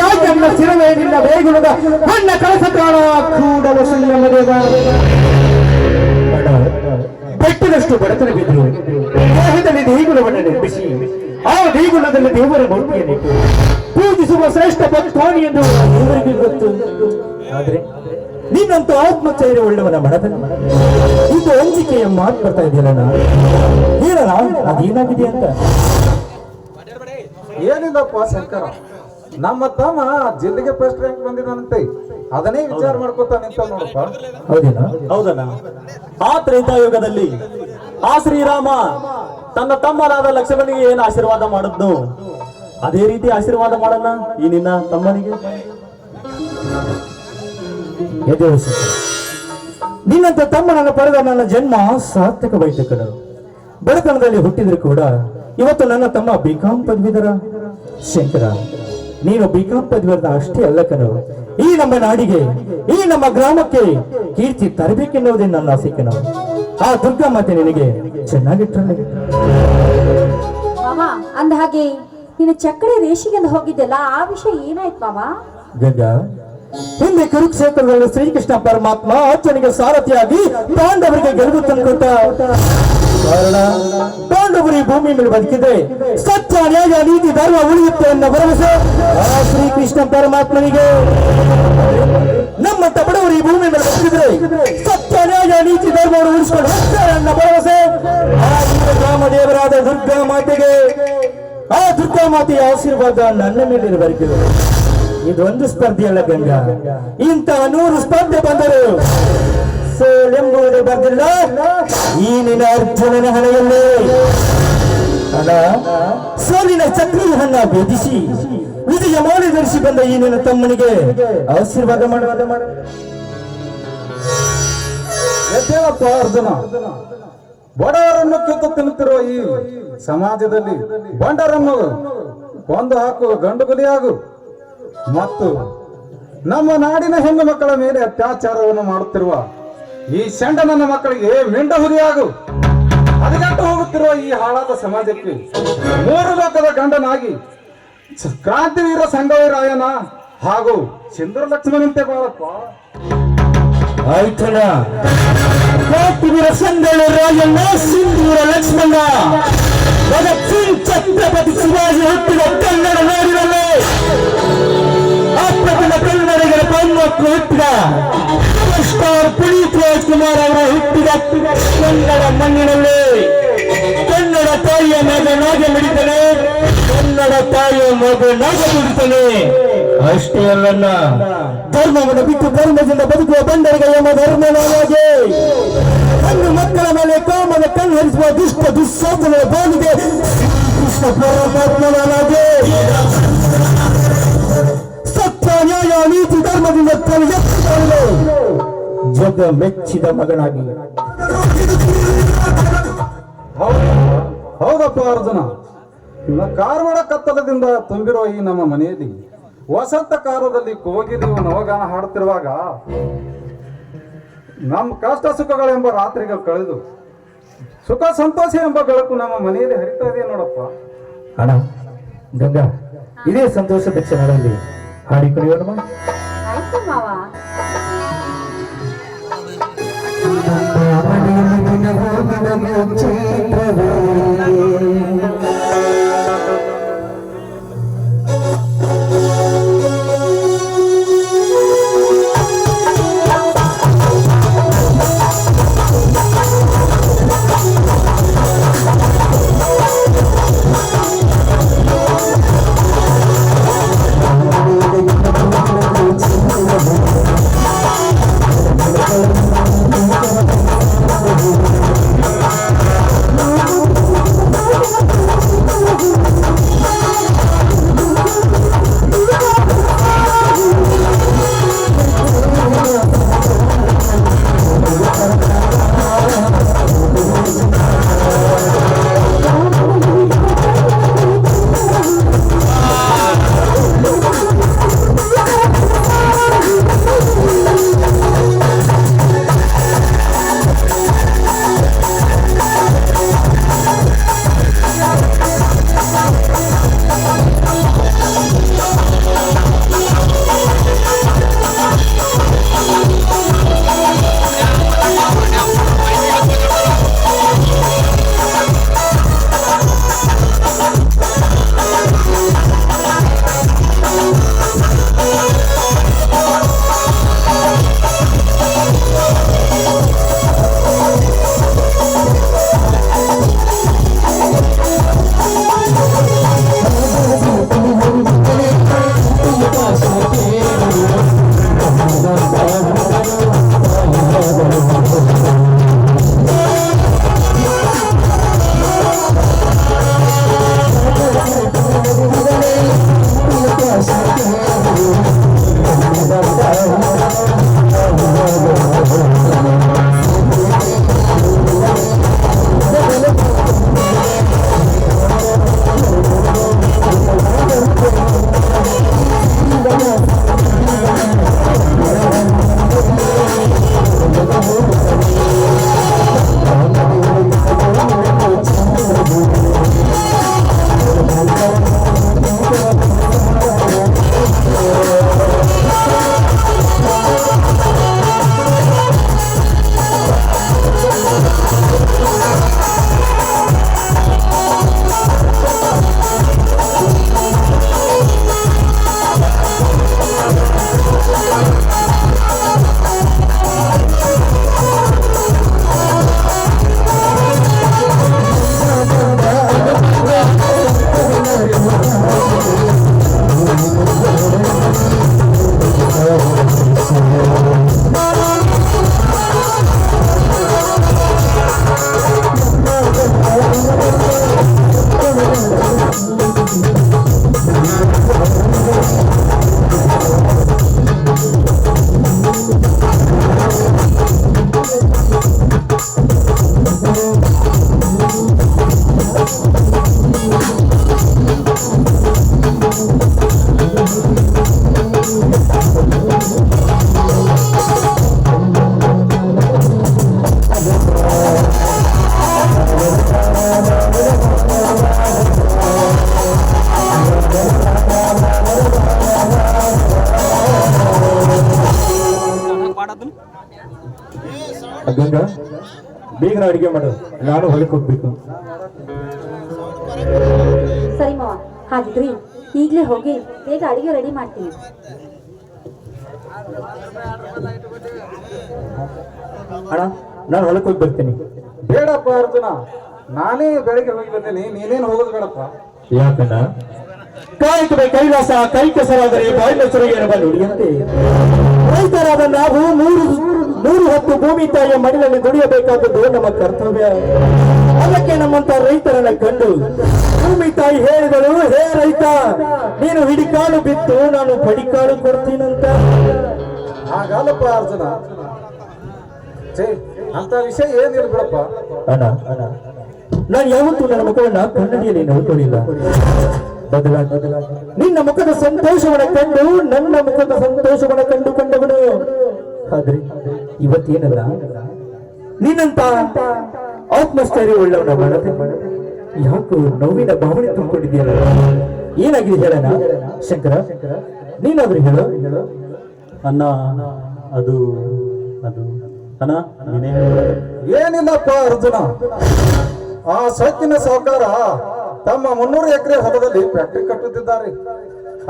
ಯಾಕೆ ಸಿರವೇ ನಿನ್ನ ಬೇಗುಣದ ನನ್ನ ಕಳಸ ಕಾಣ ಕೂಡಲ ಸಂಯಮದೇವ ಬೆಟ್ಟದಷ್ಟು ಬಡತನ ಬಿದ್ದರು. ದೇಹದಲ್ಲಿ ದೇಗುಲವನ್ನು ನಿರ್ಮಿಸಿ, ಆ ದೇಗುಲದಲ್ಲಿ ದೇವರ ಮೂರ್ತಿಯನ್ನಿಟ್ಟು ಪೂಜಿಸುವ ಶ್ರೇಷ್ಠ ಭಕ್ತಾನಿ ಎಂದು ದೇವರಿಗೆ ಗೊತ್ತು. ಆದ್ರೆ ನಿನ್ನಂತ ಆತ್ಮಚೈರ್ಯ ಉಳ್ಳವನ ಮಡದ ಇದು ಅಂಜಿಕೆಯ ಮಾತು ಬರ್ತಾ ಇದೆಯಲ್ಲ ಹೇಳಲ್ಲ ಅದೇನಾಗಿದೆ ಅಂತ? ಏನಿಲ್ಲಪ್ಪ ಶಂಕರ. ನಮ್ಮ ತಮ್ಮ ಜಿಲ್ಲೆಗೆ ಫಸ್ಟ್ ರ್ಯಾಂಕ್ ಬಂದಿದ್ದಾನಂತೆ. ಅದನ್ನೇ ವಿಚಾರ ಮಾಡ್ಕೊತಾ ನಿಂತ ನೋಡಪ್ಪ ಹೌದೇನಾ? ಹೌದಲ್ಲ ಆ ತ್ರೇತಾಯುಗದಲ್ಲಿ ಆ ಶ್ರೀರಾಮ ತನ್ನ ತಮ್ಮನಾದ ಲಕ್ಷ್ಮಣಿಗೆ ಏನು ಆಶೀರ್ವಾದ ಮಾಡಿದ್ನು ಅದೇ ರೀತಿ ಆಶೀರ್ವಾದ ಮಾಡಲ್ಲ ಈ ನಿನ್ನ ತಮ್ಮನಿಗೆ. ನಿನ್ನಂತ ತಮ್ಮನನ್ನು ಪಡೆದ ನನ್ನ ಜನ್ಮ ಸಾರ್ಥಕವಾಯಿತು ಕಣ ಬಡತನದಲ್ಲಿ ಹುಟ್ಟಿದ್ರು ಕೂಡ ಇವತ್ತು ನನ್ನ ತಮ್ಮ ಬಿಕಾಂ ಪದವೀಧರ ಶಂಕರ. ನೀನು ಬಿಕಾಂ ಅಷ್ಟೇ ಅಲ್ಲ ಕಣೋ. ಈ ನಮ್ಮ ನಾಡಿಗೆ ಈ ನಮ್ಮ ಗ್ರಾಮಕ್ಕೆ ಕೀರ್ತಿ ತರಬೇಕೆನ್ನುವುದೇ ನನ್ನ ಆಸೆ ಕಣೋ. ಆ ದುರ್ಗಾ ಮಾತೆ ನಿನಗೆ ಚೆನ್ನಾಗಿಟ್ಟರೆ ಮಾವ ಅಂದ ಹಾಗೆ ನೀನು ಚಕ್ಕಡೆ ರೇಷಿಗೆಂದು ಹೋಗಿದ್ದೆಲ್ಲ ಆ ವಿಷಯ ಏನಾಯ್ತು ಮಾವ? ಗಂಗ ಹಿಂದೆ ಕುರುಕ್ಷೇತ್ರದಲ್ಲಿ ಶ್ರೀಕೃಷ್ಣ ಪರಮಾತ್ಮ ಅರ್ಚನೆಗೆ ಸಾರಥಿಯಾಗಿ ಪಾಂಡವರಿಗೆ ಗೆಲುವು ತಂದುಕೊಟ್ಟ. ಕಾರಣ ಪಾಂಡವರು ಈ ಭೂಮಿ ಮೇಲೆ ಬದುಕಿದ್ರೆ ಸತ್ಯ ನ್ಯಾಯ ನೀತಿ ಧರ್ಮ ಉಳಿಯುತ್ತೆ ಎನ್ನುವ ಭರವಸೆ. ಶ್ರೀಕೃಷ್ಣ ಪರಮಾತ್ಮನಿಗೆ ನಮ್ಮ ತಬಡವರು ಈ ಭೂಮಿ ಮೇಲೆ ಬದುಕಿದ್ರೆ ಸತ್ಯ ನೀತಿ ಧರ್ಮವನ್ನು ಉಳಿಸ್ಕೊಂಡು ಭರವಸೆ. ಗ್ರಾಮ ದೇವರಾದ ದುರ್ಗಾ ಮಾತೆಗೆ, ಆ ದುರ್ಗಾ ಮಾತೆಯ ಆಶೀರ್ವಾದ ನನ್ನ ಮೇಲೆ ಇರಬೇಕಿದೆ ಇದೊಂದು ಸ್ಪರ್ಧೆಯಲ್ಲ ಗಂಗಾ. ಇಂತಹ ನೂರು ಸ್ಪರ್ಧೆ ಬಂದರು ಸೋಲೆಂಬುದು ಬರ್ದಿಲ್ಲ. ಈ ನಿನ್ನ ಅರ್ಜುನನ ಹಣೆಯಲ್ಲಿ ಹಣ ಸೋಲಿನ ಚಕ್ರಿಯನ್ನ ಭೇದಿಸಿ ವಿಜಯ ಮೌಲ್ಯ ಧರಿಸಿ ಬಂದ ಈ ನಿನ್ನ ತಮ್ಮನಿಗೆ ಆಶೀರ್ವಾದ ಮಾಡುವಾದ ಮಾಡು. ಎದ್ದೇಳಪ್ಪ ಅರ್ಜುನ. ಬಡವರನ್ನು ಕಿತ್ತು ತಿನ್ನುತ್ತಿರುವ ಈ ಸಮಾಜದಲ್ಲಿ ಬಂಡರನ್ನು ಕೊಂದು ಹಾಕು ಗಂಡು ಗುಲಿಯಾಗು. ಮತ್ತು ನಮ್ಮ ನಾಡಿನ ಹೆಣ್ಣು ಮಕ್ಕಳ ಮೇಲೆ ಅತ್ಯಾಚಾರವನ್ನು ಮಾಡುತ್ತಿರುವ ಈ ಸೆಂಡ ನನ್ನ ಮಕ್ಕಳಿಗೆ ಮಿಂಡ ಹುರಿಯಾಗು ಹದಗೆಟ್ಟು ಹೋಗುತ್ತಿರುವ ಈ ಹಾಳಾದ ಸಮಾಜಕ್ಕೆ ಮೂರು ಲೋಕದ ಗಂಡನಾಗಿ ಕ್ರಾಂತಿವೀರ ಸಂಗವೀರಾಯನ ಹಾಗೂ ಚಂದ್ರ ಲಕ್ಷ್ಮಣಂತೆ ಬಾಳಪ್ಪ ಆಯ್ತಣ ಕ್ರಾಂತಿವೀರ ಸಂಗೊಳ್ಳಿ ರಾಯಣ್ಣ, ಸಿಂಧೂರ ಲಕ್ಷ್ಮಣ ಭಗತ್ ಸಿಂಗ್ ಛತ್ರಪತಿ ಶಿವಾಜಿ ಹುಟ್ಟಿದ ಕನ್ನಡ ನಾಡಿನಲ್ಲಿ. ಅಪ್ರತಿಮ ಕನ್ನಡಿಗರ ಪನ್ಮಕ್ಕಳು ಹುಟ್ಟಿದ ಸ್ಟಾರ್ ಪುನೀತ್ ರಾಜ್ಕುಮಾರ್ ಅವರ ಹುಟ್ಟಿದ ಕನ್ನಡ ಮಣ್ಣಿನಲ್ಲಿ. ಕನ್ನಡ ತಾಯಿಯ ನಾಗೆ ಮಿಡಿತಾನೆ ಕನ್ನಡ ತಾಯಿಯ ಮಗನಾಗ ಮಿಡಿತಾನೆ ಅಷ್ಟೇ ಅಲ್ಲಣ್ಣ. ಧರ್ಮವನ್ನು ಬಿಟ್ಟು ಧರ್ಮದಿಂದ ಬದುಕುವ ಬಂಡರಿಗೆ ಎಂಬ ಧರ್ಮನಾಗೆ ಹಣ್ಣು ಮಕ್ಕಳ ಮೇಲೆ ಕಾಮದ ಕಣ್ಣು ಹರಿಸುವ ದುಷ್ಟ ದುಸ್ಸಾಧನೆಯ ಬಾಲಿಗೆ ಶ್ರೀಕೃಷ್ಣ ಪರಮಾತ್ಮನಾಗೆ ಸತ್ಯ ನ್ಯಾಯ ನೀತಿ ಧರ್ಮದಿಂದ ತಲೆ ಎತ್ತಿಕೊಂಡು ಜಗ ಮೆಚ್ಚಿದ ಮಗನಾಗಿ. ಹೌದು ಹೌದಪ್ಪ ಅರ್ಜುನ. ಕಾರವಾರ ಕತ್ತಲದಿಂದ ತುಂಬಿರೋ ಈ ನಮ್ಮ ಮನೆಯಲ್ಲಿ ವಸಂತ ಕಾಲದಲ್ಲಿ ಕೋಗಿಲಿಯು ನವಗಾನ ಹಾಡುತ್ತಿರುವಾಗ ನಮ್ಮ ಕಷ್ಟ ಸುಖಗಳೆಂಬ ರಾತ್ರಿಗಳು ಕಳೆದು ಸುಖ ಸಂತೋಷ ಎಂಬ ಬೆಳಕು ನಮ್ಮ ಮನೆಯಲ್ಲಿ ಹರಿತಾ ಇದೆ ನೋಡಪ್ಪ. ಅಣ್ಣ ಗಂಗಾ ಇದೇ ಸಂತೋಷದ ಕ್ಷಣಗಳಲ್ಲಿ ಹಾಡಿ ಕುಡಿಯೋಣ ಮಾವ. ಗಂಗಾ ಬೇಗ ಅಡಿಗೆ ಮಾಡು. ನಾನು ಹೊಲಕ್ಕೆ ಹೋಗ್ಬೇಕು. ಸರಿ ಮಾವ ಹಾಗಿದ್ರಿ ಈಗಲೇ ಹೋಗಿ ಬೇಗ ಅಡಿಗೆ ರೆಡಿ ಮಾಡ್ತೀನಿ. ಅಣ್ಣ ನಾನು ಹೊಲಕ್ಕೆ ಹೋಗಿ ಬರ್ತೀನಿ. ಬೇಡಪ್ಪ ಅರ್ಜುನ ನಾನೇ ಬೆಳಗ್ಗೆ ಹೋಗಿ ಬರ್ತೀನಿ ನೀನೇನು ಹೋಗೋದು ಬೇಡಪ್ಪ. ಯಾಕಣ್ಣ? ಕಾಯಕವೇ ಕೈಲಾಸ ಕೈ ಕೆಸರಾದರೆ ಬಾಯಿ ಮೊಸರಿಗೆ ಇರಬಲ್ಲ ನುಡಿಯಂತೆ ರೈತರಾದ ನಾವು ಮೂರು ಮೂರು ಹೊತ್ತು ಭೂಮಿ ತಾಯಿಯ ಮಡಿಲಲ್ಲಿ ದುಡಿಯಬೇಕಾದದ್ದು ನಮ್ಮ ಕರ್ತವ್ಯ. ಅದಕ್ಕೆ ನಮ್ಮಂತ ರೈತರನ್ನ ಕಂಡು ಭೂಮಿ ತಾಯಿ ಹೇಳಿದಳು ಹೇ ರೈತ ನೀನು ಹಿಡಿಕಾಳು ಬಿತ್ತು ನಾನು ಪಡಿಕಾಳು ಕೊಡ್ತೀನಂತ. ಹಾಗಲ್ಲಪ್ಪ ಅರ್ಜುನ. ಅಂತ ವಿಷಯ ಏನಿಲ್ಲ ಬಿಡಪ್ಪ. ಅಣ್ಣ ಅಣ್ಣ ನಾನು ಯಾವತ್ತೂ ನನ್ನ ಮಕ್ಕಳನ್ನ ಕನ್ನಡಿಯಲ್ಲಿ ನೋಡ್ಕೊಳ್ಳಿಲ್ಲ ಬದಲಾಗಿ ನಿನ್ನ ಮುಖದ ಸಂತೋಷವನ್ನ ಕಂಡು ನನ್ನ ಮುಖದ ಸಂತೋಷವನ್ನ ಕಂಡುಕೊಂಡವನು ಆದ್ರೆ ಇವತ್ತೇನಲ್ಲ ನಿನ್ನಂತ ಆತ್ಮಸ್ಥೈರ್ಯ ಉಳ್ಳವನ ಮಾಡದೆ ಯಾಕೋ ನೋವಿನ ಭಾವನೆ ತುಂಬಿಕೊಂಡಿದೆಯಲ್ಲ? ಏನಾಗಿದೆ ಹೇಳೋಣ ಶಂಕರ ನೀನಾದ್ರೂ ಹೇಳು. ಅಣ್ಣ ಅದು ಅದು ಅಣ್ಣ. ಏನಿಲ್ಲಪ್ಪ ಅರ್ಜುನ ಆ ಸೊಕ್ಕಿನ ಸಾಹುಕಾರ ತಮ್ಮ ಮುನ್ನೂರು ಎಕರೆ ಹೊಲದಲ್ಲಿ ಫ್ಯಾಕ್ಟ್ರಿ ಕಟ್ಟುತ್ತಿದ್ದಾರೆ.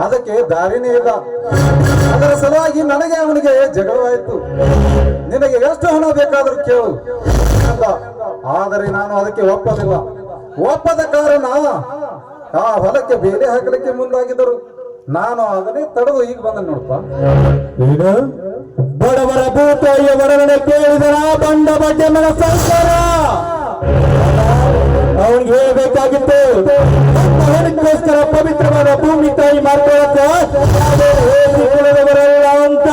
ಅದಕ್ಕೆ ದಾರಿನೇ ಇಲ್ಲ. ಅದರ ಸಲುವಾಗಿ ನನಗೆ ಅವನಿಗೆ ಜಗಳವಾಯಿತು. ನಿನಗೆ ಎಷ್ಟು ಹಣ ಬೇಕಾದರೂ ಕೇಳು. ಅಂತ ಆದರೆ ನಾನು ಅದಕ್ಕೆ ಒಪ್ಪದಿಲ್ಲ ಒಪ್ಪದ ಕಾರಣ ಆ ಹೊಲಕ್ಕೆ ಬೇರೆ ಹಾಕಲಿಕ್ಕೆ ಮುಂದಾಗಿದ್ದರು. ನಾನು ಅದನ್ನೇ ತಡೆದು ಈಗ ಬಂದ ನೋಡಪ್ಪ. ಏನು? ಬಡವರ ಭೂತಾಯಿಯ ವರ್ಣನೆ ಕೇಳಿದರ ಬಂಡ ಬಡ್ಡೆ ಮನ ಸಂಸಾರ. ಹೇಳ್ಬೇಕಾಗಿತ್ತು ಅದಕ್ಕೋಸ್ಕರ ಪವಿತ್ರವಾದ ಭೂಮಿ ತಾಯಿ ಹೇಳಿಕೊಳ್ಳದವರಲ್ಲ ಅಂತ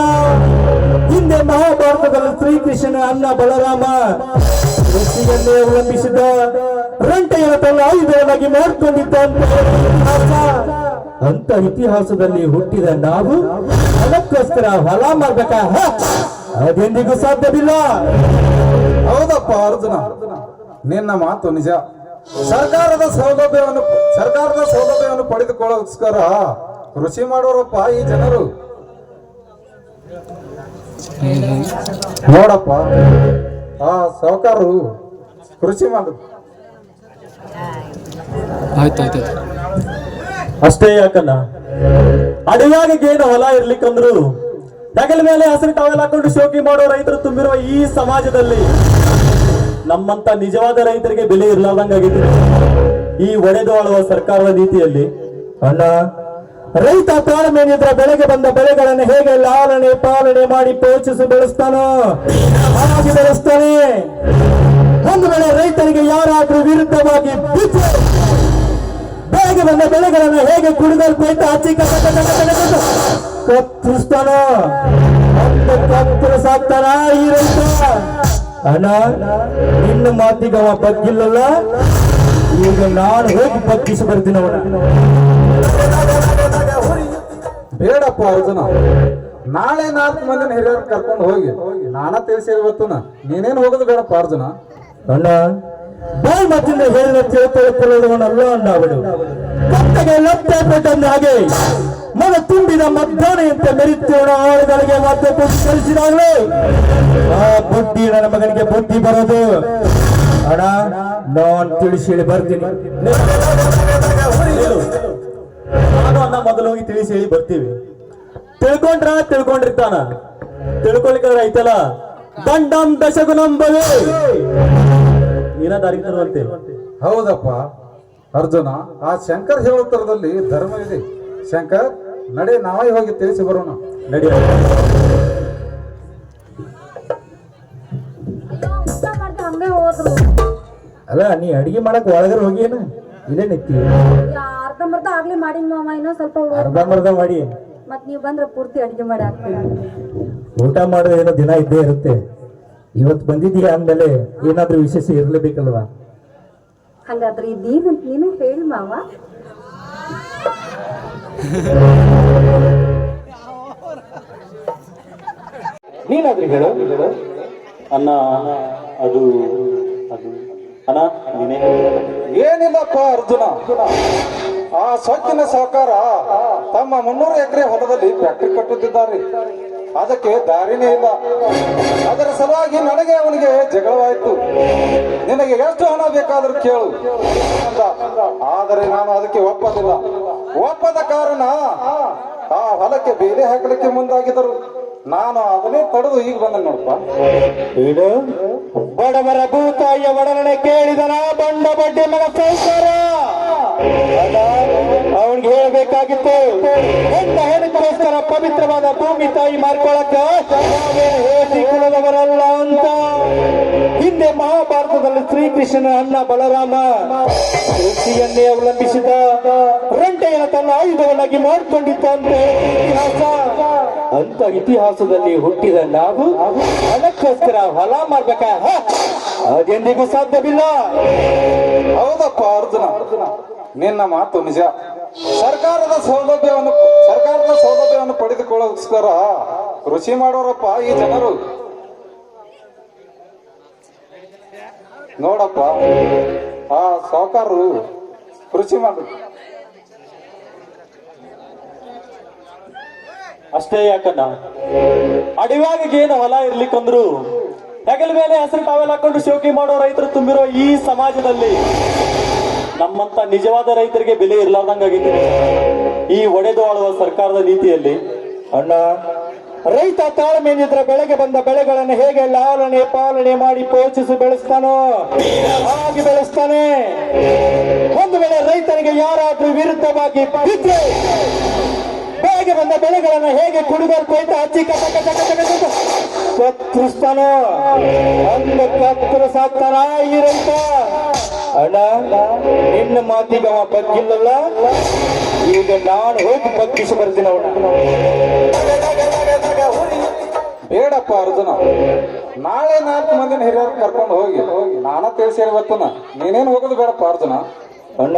ಹಿಂದೆ ಮಹಾಭಾರತದಲ್ಲಿ ಶ್ರೀಕೃಷ್ಣ ಅನ್ನ ಬಲರಾಮ ಕೃಷಿಯನ್ನೇ ಅವಲಂಬಿಸಿದ ರಂಟೆಯನ್ನು ತನ್ನ ಆಯುಧವನ್ನಾಗಿ ಮಾಡಿಕೊಂಡಿದ್ದ ಅಂತ ಇತಿಹಾಸ. ಅಂತ ಇತಿಹಾಸದಲ್ಲಿ ಹುಟ್ಟಿದ ನಾವು ಅದಕ್ಕೋಸ್ಕರ ಹೊಲ ಮಾಡ್ಬೇಕ? ಅದೆಂದಿಗೂ ಸಾಧ್ಯವಿಲ್ಲ ಹೌದಪ್ಪ ಅರ್ಜುನ, ನಿನ್ನ ಮಾತು ನಿಜ ಸರ್ಕಾರದ ಸೌಲಭ್ಯವನ್ನು ಸರ್ಕಾರದ ಸೌಲಭ್ಯವನ್ನು ಪಡೆದುಕೊಳ್ಳೋಸ್ಕರ ಕೃಷಿ ಮಾಡೋರಪ್ಪ ಈ ಜನರು. ನೋಡಪ್ಪ ಆ ಸಹಕಾರರು ಕೃಷಿ ಮಾಡು ಅಷ್ಟೇ ಯಾಕಲ್ಲ ಅಡಿಯಾಗಿ ಏನು ಹೊಲ ಇರ್ಲಿಕ್ಕಂದ್ರು ಹೆಗಲ ಮೇಲೆ ಹಸಿರು ಟವೆಲ್ ಹಾಕೊಂಡು ಶೋಕಿ ಮಾಡೋ ರೈತರು ತುಂಬಿರುವ ಈ ಸಮಾಜದಲ್ಲಿ ನಮ್ಮಂತ ನಿಜವಾದ ರೈತರಿಗೆ ಬೆಲೆ ಇರ್ಲಾರ್ದಂಗಾಗಿದೆ ಈ ಒಡೆದು ಆಳುವ ಸರ್ಕಾರದ ನೀತಿಯಲ್ಲಿ ಅಣ್ಣ ರೈತ ತಾಳ್ಮೆನಿದ್ರ ಬೆಳೆಗೆ ಬಂದ ಬೆಳೆಗಳನ್ನು ಹೇಗೆ ಲಾಲನೆ ಪಾಲನೆ ಮಾಡಿ ಪೋಷಿಸಿ ಬೆಳೆಸ್ತಾನೋ, ಹಾಗೆ ಬೆಳೆಸ್ತಾನೆ. ಒಂದು ವೇಳೆ ರೈತರಿಗೆ ಯಾರಾದ್ರೂ ವಿರುದ್ಧವಾಗಿ ಬೆಳೆಗೆ ಬಂದ ಬೆಳೆಗಳನ್ನು ಹೇಗೆ ಕುಡಿದಲ್ ಕಟ್ಟ ಕಟ್ಟ ಕತ್ತರಿಸ್ತಾನೋ ಅಂತ ಕತ್ತರಿಸಾಕ್ತಾನ ಈ ರೈತ? ಅಣ್ಣ ನಿನ್ನ ಮಾತಿಗೆ ಅವ ಬಗ್ಗಿಲ್ಲಲ್ಲ ಈಗ ನಾನು ಹೋಗಿ ಬಗ್ಗಿಸಿ ಬರ್ತೀನಿ ಅವನ. ಬೇಡಪ್ಪ ಅರ್ಜುನ. ನಾಳೆ ನಾಲ್ಕು ಮಂದಿ ಹಿರಿಯರು ಕರ್ಕೊಂಡು ಹೋಗಿ. ನಾನ ತಿಳಿಸಿ ಇವತ್ತು ನೀನೇನು ಹೋಗೋದು ಬೇಡಪ್ಪ ಅರ್ಜುನ? ಅಣ್ಣ ಬಾಯಿ ಮಾತಿಂದ ಹೇಳಿದ ತಿಳ್ಕೊಳ್ಳುವುದವನಲ್ಲ ಅಣ್ಣ ಅವಳು ಕತ್ತಗೆ ಲತ್ತೆ ಪೆಟ್ಟಂದ ಹಾಗೆ ಮನ ತುಂಬಿದ ಮಧ್ಯಾಹ್ನೆಯಂತೆ ಮೆರಿತೋಣ ಆಳುಗಳಿಗೆ ಮತ್ತೆ ಬುದ್ಧಿ ಕಲಿಸಿದಾಗಲೇ. ಆ ಬುದ್ಧಿ ನನ್ನ ಮಗನಿಗೆ ಬುದ್ಧಿ ಬರೋದು. ಅಣ್ಣ, ನಾನ್ ತಿಳಿಸಿ ಬರ್ತೀನಿ. ನಾನು ಅನ್ನ ಮೊದಲು ಹೋಗಿ ತಿಳಿಸಿ ಬರ್ತೀವಿ. ತಿಳ್ಕೊಂಡ್ರ? ತಿಳ್ಕೊಂಡಿರ್ತಾನ. ತಿಳ್ಕೊಳಿಕ್ಕಾದ್ರೆ ಐತಲ್ಲ ದಂಡಂ ದಶಗುಣಂಬವೇ ನೀನ ತರುವಂತೆ ಹೌದಪ್ಪ. ಅರ್ಜುನ ಆ ಶಂಕರ್ ಹೇಳುತ್ತರದಲ್ಲಿ ಧರ್ಮ ಇದೆ. ಶಂಕರ್ ನಡೆ ನಾವೇ ಹೋಗಿ ತಿಳಿಸಿ ಬರೋಣ. ನಡಿ. ಅಲ್ಲ ನೀ ಅಡಿಗೆ ಮಾಡಕ್ ಒಳಗಡೆ ಹೋಗಿನ ಇಲ್ಲೇ ನಿಂತಿ ಅರ್ಧಂಬರ್ಧ ಆಗ್ಲಿ ಮಾಡಿ ಮಾವ ಇನ್ನೂ ಸ್ವಲ್ಪ ಅರ್ಧಮರ್ಧ ಅರ್ಧಂಬರ್ಧ ಮಾಡಿ. ಮತ್ ನೀವ್ ಬಂದ್ರೆ ಪೂರ್ತಿ ಅಡಿಗೆ ಮಾಡಿ ಹಾಕ್ತೀನಿ ಊಟ ಮಾಡೋ ಏನೋ ದಿನ ಇದ್ದೇ ಇರುತ್ತೆ. ಇವತ್ತು ಬಂದಿದೀಯ ಅಂದಮೇಲೆ ಏನಾದ್ರೂ ವಿಶೇಷ ಇರಲೇಬೇಕಲ್ವಾ? ಹಾಗಾದ್ರೆ ಇದೇನಂತ ನೀನು ಹೇಳಿ ಮಾವ. ನೀನಾದ್ರೂ ಹೇಳು. ಅನ್ನ ಅದು ಅದು. ಅಣ್ಣ ನೀನೇ ಏನಿಲ್ಲಪ್ಪ ಅರ್ಜುನ. ಆ ಸೊಕ್ಕಿನ ಸಹಕಾರ ತಮ್ಮ ಮುನ್ನೂರು ಎಕರೆ ಹೊಲದಲ್ಲಿ ಫ್ಯಾಕ್ಟ್ರಿ ಕಟ್ಟುತ್ತಿದ್ದಾರೆ. ಅದಕ್ಕೆ ದಾರಿನೇ ಇಲ್ಲ. ಅದರ ಸಲುವಾಗಿ ನನಗೆ ಅವನಿಗೆ ಜಗಳವಾಯಿತು. ನಿನಗೆ ಎಷ್ಟು ಹಣ ಬೇಕಾದರೂ ಕೇಳು. ಆದರೆ ನಾನು ಅದಕ್ಕೆ ಒಪ್ಪದಿಲ್ಲ. ಒಪ್ಪದ ಕಾರಣ ಆ ಹೊಲಕ್ಕೆ ಬೇರೆ ಹಾಕಲಿಕ್ಕೆ ಮುಂದಾಗಿದ್ದರು. ನಾನು ಅದನ್ನೇ ಪಡೆದು ಈಗ ಬಂದ ನೋಡಪ್ಪ. ಇದು ಬಡವರ ಭೂತಾಯಿಯ ಒಡನೆ ಕೇಳಿದನ ಬಂಡ ಬಡ್ಡಿ ಮಗ ಸಂಸಾರ ಅವನಿಗೆ ಹೇಳಬೇಕಾಗಿತ್ತು ಪವಿತ್ರವಾದ ಭೂಮಿ ತಾಯಿ ಮಾರ್ಕೊಳಕ ನಾವೇನು ಹೇಸಿ ಕುಲದವರಲ್ಲ ಅಂತ. ಹಿಂದೆ ಮಹಾಭಾರತದಲ್ಲಿ ಶ್ರೀಕೃಷ್ಣನ ಅಣ್ಣ ಬಲರಾಮ ಕೃಷಿಯನ್ನೇ ಅವಲಂಬಿಸಿದ ರಂಟೆಯನ್ನು ತನ್ನ ಆಯುಧವನ್ನಾಗಿ ಮಾಡಿಕೊಂಡಿದ್ದ ಅಂತ ಇತಿಹಾಸ. ಅಂತ ಇತಿಹಾಸದಲ್ಲಿ ಹುಟ್ಟಿದ ನಾವು ಅದಕ್ಕೋಸ್ಕರ ಹೊಲ ಮಾಡ್ಬೇಕ? ಅದೆಂದಿಗೂ ಸಾಧ್ಯವಿಲ್ಲ. ಹೌದಪ್ಪ ಅರ್ಜುನ, ನಿನ್ನ ಮಾತು ನಿಜ. ಸರ್ಕಾರದ ಸೌಲಭ್ಯವನ್ನು ಸರ್ಕಾರದ ಸೌಲಭ್ಯವನ್ನು ಪಡೆದುಕೊಳ್ಳೋಸ್ಕರ ಕೃಷಿ ಮಾಡೋರಪ್ಪ, ಈ ಜನರು. ನೋಡಪ್ಪ, ಆ ಸಾಕಾರರು ಕೃಷಿ ಮಾಡ ಅಷ್ಟೇ ಯಾಕಣ್ಣ? ಅಡಿವಾಗ ಏನು ಹೊಲ ಇರ್ಲಿಕ್ಕಂದ್ರು, ಹೆಗಲ ಮೇಲೆ ಹೆಸರು ಟಾವೆಲ್ ಹಾಕೊಂಡು ಶೋಕಿ ಮಾಡೋ ರೈತರು ತುಂಬಿರೋ ಈ ಸಮಾಜದಲ್ಲಿ ನಮ್ಮಂತ ನಿಜವಾದ ರೈತರಿಗೆ ಬೆಲೆ ಇರ್ಲಾರ್ದಂಗಾಗಿದೆ ಈ ಒಡೆದು ಆಳುವ ಸರ್ಕಾರದ ನೀತಿಯಲ್ಲಿ ಅಣ್ಣ, ರೈತ ತಾಳ್ಮೆಯಿಂದ ಬೆಳೆಗೆ ಬಂದ ಬೆಳೆಗಳನ್ನು ಹೇಗೆ ಲಾಲನೆ ಪಾಲನೆ ಮಾಡಿ ಪೋಷಿಸಿ ಬೆಳೆಸ್ತಾನೋ ಹಾಗೆ ಬೆಳೆಸ್ತಾನೆ. ಒಂದು ವೇಳೆ ರೈತನಿಗೆ ಯಾರಾದ್ರೂ ವಿರುದ್ಧವಾಗಿ ಬೆಳೆಗೆ ಬಂದ ಬೆಳೆಗಳನ್ನು ಹೇಗೆ ಕುಡುಗರು ಕೊಯ್ತ ಅಚ್ಚಿ ಕತ್ತರಿಸ್ತಾನೋ ಒಂದು ಕತ್ತರು ಸಾಕ್ತಾನ ಈ ರೈತ? ಅಣ್ಣ, ನಿನ್ನ ಮಾತಿಗೆ ಅವ ಬಗ್ಗಿಲ್ಲಲ್ಲ ಈಗ ನಾನು ಹೋಗಿ ಬಗ್ಗಿಸಿ ಬರ್ತೀನಿ ಅವನ. ಬೇಡಪ್ಪ ಅರ್ಜುನ. ನಾಳೆ ನಾಲ್ಕು ಮಂದಿನ ಹಿರಿಯರು ಕರ್ಕೊಂಡು ಹೋಗಿ. ನಾನ ತಿಳಿಸಿ ಇವತ್ತನ ನೀನೇನು ಹೋಗೋದು ಬೇಡಪ್ಪ ಅರ್ಜುನ? ಅಣ್ಣ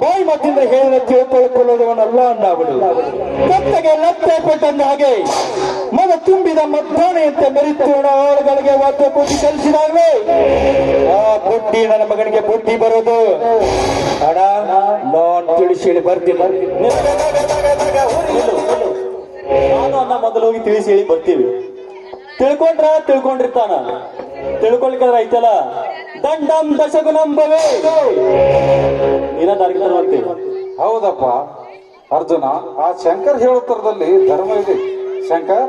ಬಾಯಿ ಮಾತಿಂದ ಹೇಳಿದ ತಿಳ್ಕೊಳ್ಳುವುದವನಲ್ಲ ಅಣ್ಣ ಅವಳು ಕತ್ತಗೆ ಲತ್ತೆ ಕೊಟ್ಟಂದ ಹಾಗೆ ಮನ ತುಂಬಿದ ಮದ್ದಾನೆಯಂತೆ ಮರಿತೋಣ ಆಳುಗಳಿಗೆ ವಾದ್ಯ ಬುದ್ಧಿ ಕಲಿಸಿದಾಗಲೇ ಆ ಬುದ್ಧಿ ನನ್ನ ಮಗನಿಗೆ ಬುದ್ಧಿ ಬರೋದು. ಅಣ ನಾನ್ ತಿಳಿಸಿ ಹೇಳಿ ಬರ್ತೀನಿ. ನಾನು ಅನ್ನ ಮೊದಲು ಹೋಗಿ ತಿಳಿಸಿ ಹೇಳಿ ಬರ್ತೀವಿ. ತಿಳ್ಕೊಂಡ್ರ ತಿಳ್ಕೊಂಡಿರ್ತಾನ. ತಿಳ್ಕೊಳ್ಕಾದ್ರ ಐತಲ್ಲ ದಂಡಂ ದಶಗುಣಂಬವೇ ನೀನ ದಾರಿಗೆ ತರುವಂತೀವಿ ಹೌದಪ್ಪ. ಅರ್ಜುನ ಆ ಶಂಕರ್ ಹೇಳುತ್ತರದಲ್ಲಿ ಧರ್ಮ ಇದೆ. ಶಂಕರ್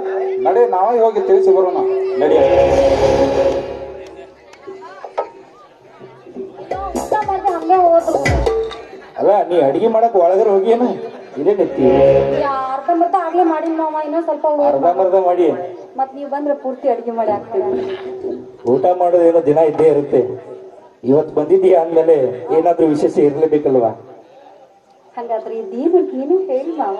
ನಡೆ ನಾವೇ ಹೋಗಿ ತಿಳಿಸಿ ಬರೋಣ. ನಡೆಯ ಅಲ್ಲ ನೀ ಅಡಿಗೆ ಮಾಡಕ್ ಒಳಗರ ಹೋಗಿಯೇನು ಇದೇ ನೆತ್ತಿ. ಅರ್ಧ ಮರ್ಧ ಆಗ್ಲೇ ಮಾಡಿ ಮಾವ ಇನ್ನೊಂದ್ ಸ್ವಲ್ಪ ಅರ್ಧ ಮರ್ಧ ಮಾಡಿ. ಮತ್ ನೀವ್ ಬಂದ್ರೆ ಪೂರ್ತಿ ಅಡಿಗೆ ಮಾಡಿ ಹಾಕ್ತೀವಿ ಊಟ ಮಾಡೋದೇನೋ ದಿನ ಇದ್ದೇ ಇರುತ್ತೆ. ಇವತ್ತು ಬಂದಿದ್ದೀಯ ಅಂದಮೇಲೆ ಏನಾದ್ರೂ ವಿಶೇಷ ಇರ್ಲೇಬೇಕಲ್ವಾ? ಹಂಗಾದ್ರೆ ಇದೇನು ಏನು ಹೇಳಿ ಮಾವ.